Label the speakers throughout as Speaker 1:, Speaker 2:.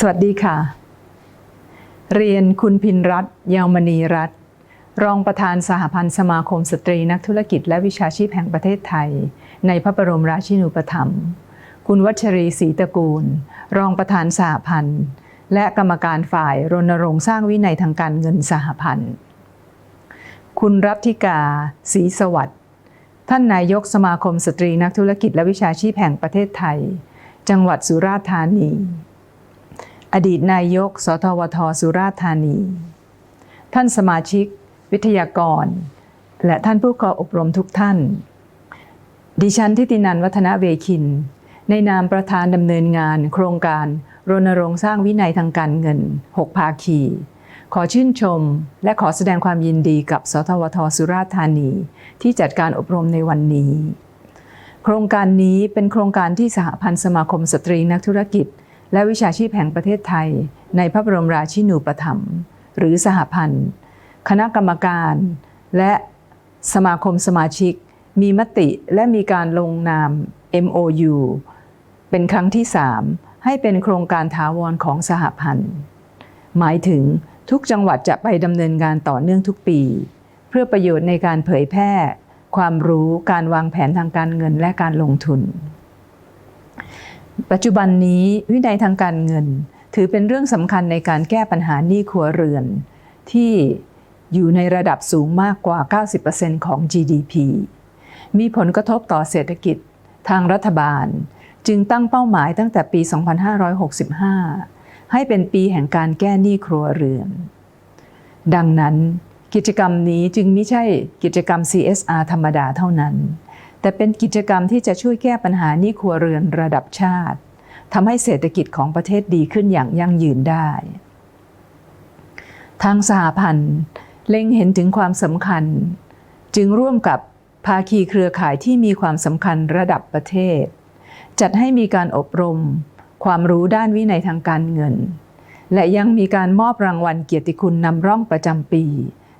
Speaker 1: สวัสดีค่ะ เรียนคุณพินรัตยาวมณีรัตรองประธานสหพันธ์สมาคมสตรีนักธุรกิจและวิชาชีพแห่งประเทศไทย ในพระบรมราชินูปถัมภ์คุณวัชรีศรีตระกูล รองประธานสหพันธ์ และกรรมการฝ่ายรณรงค์สร้างวินัยทางการเงินสหพันธ์ คุณรัตธิกาศรีสวัสดิ์ท่านนายกสมาคมสตรีนักธุรกิจและวิชาชีพแห่งประเทศไทย จังหวัดสุราษฎร์ธานี อดีตนายก สทวท สุราษฎร์ธานี ท่านสมาชิก วิทยากร และท่านผู้เข้าอบรมทุกท่าน ดิฉันทิตินันวัฒนเวคิน ในนามประธานดำเนินงานโครงการรณรงค์สร้างวินัยทางการเงิน 6 ภาคี ขอชื่นชม และขอแสดงความยินดีกับ สทวท สุราษฎร์ธานี ที่จัดการอบรมในวันนี้ โครงการนี้เป็นโครงการที่สหพันธ์สมาคมสตรีนักธุรกิจ และวิชาชีพแห่งประเทศไทย ในพระบรมราชินูปถัมภ์หรือสหพันธ์ คณะกรรมการ และสมาคมสมาชิก มีมติและมีการลงนาม MOU เป็นครั้งที่ 3 ให้เป็นโครงการถาวรของสหพันธ์ หมายถึงทุกจังหวัดจะไปดำเนินงานต่อเนื่องทุกปี เพื่อประโยชน์ในการเผยแพร่ ความรู้การวางแผนทางการเงินและการลงทุน ปัจจุบันนี้วินัยทางการเงิน ถือเป็นเรื่องสำคัญในการแก้ปัญหาหนี้ครัวเรือน ที่อยู่ในระดับสูงมากกว่า 90%ของ GDP มีผลกระทบต่อเศรษฐกิจทางรัฐบาล จึงตั้งเป้าหมายตั้งแต่ปี 2565 ให้เป็นปีแห่งการแก้หนี้ครัวเรือน ดังนั้น กิจกรรมนี้จึงไม่ใช่กิจกรรม CSR ธรรมดาเท่านั้น แต่เป็นกิจกรรมที่จะช่วยแก้ปัญหานี้ครัวเรือนระดับชาติทำให้เศรษฐกิจของประเทศดีขึ้นอย่างยั่งยืนได้ ทางสหพันธ์เล็งเห็นถึงความสำคัญ จึงร่วมกับภาคีเครือข่ายที่มีความสำคัญระดับประเทศ จัดให้มีการอบรม ความรู้ด้านวินัยทางการเงิน และยังมีการมอบรางวัลเกียรติคุณนำร่องประจำปี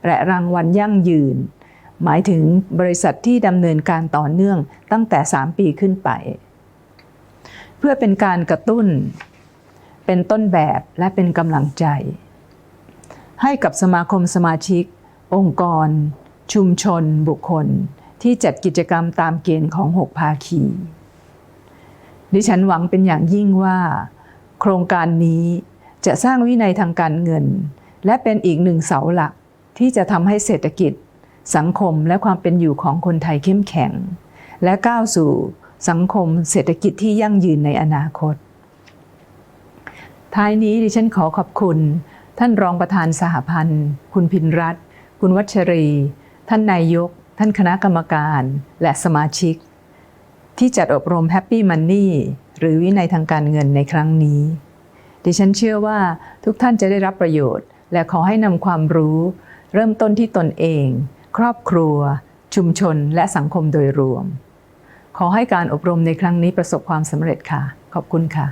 Speaker 1: และรางวัลยั่งยืน หมายถึงบริษัทที่ดำเนินการต่อเนื่องตั้งแต่ 3 ปีขึ้นไป เพื่อเป็นการกระตุ้น เป็นต้นแบบและเป็นกำลังใจ ให้กับสมาคมสมาชิก องค์กร ชุมชน บุคคล ที่จัดกิจกรรมตามเกณฑ์ของ 6 ภาคี ดิฉันหวังเป็นอย่างยิ่งว่า โครงการนี้จะสร้างวินัยทางการเงิน และเป็นอีกหนึ่งเสาหลักที่จะทำให้เศรษฐกิจ สังคมและความเป็นอยู่ของคนไทยเข้มแข็ง และก้าวสู่สังคมเศรษฐกิจที่ยั่งยืนในอนาคต ท้ายนี้ดิฉันขอขอบคุณ ท่านรองประธานสหพันธ์ คุณพินรัตคุณวัชรี ท่านนายก ท่านคณะกรรมการ และสมาชิก ที่จัดอบรม Happy Money หรือวินัยทางการเงินในครั้งนี้ ดิฉันเชื่อว่าทุกท่านจะได้รับประโยชน์ และขอให้นำความรู้ เริ่มต้นที่ตนเอง ครอบครัว ชุมชน และสังคมโดยรวม ขอให้การอบรมในครั้งนี้ประสบความสำเร็จค่ะ ขอบคุณค่ะ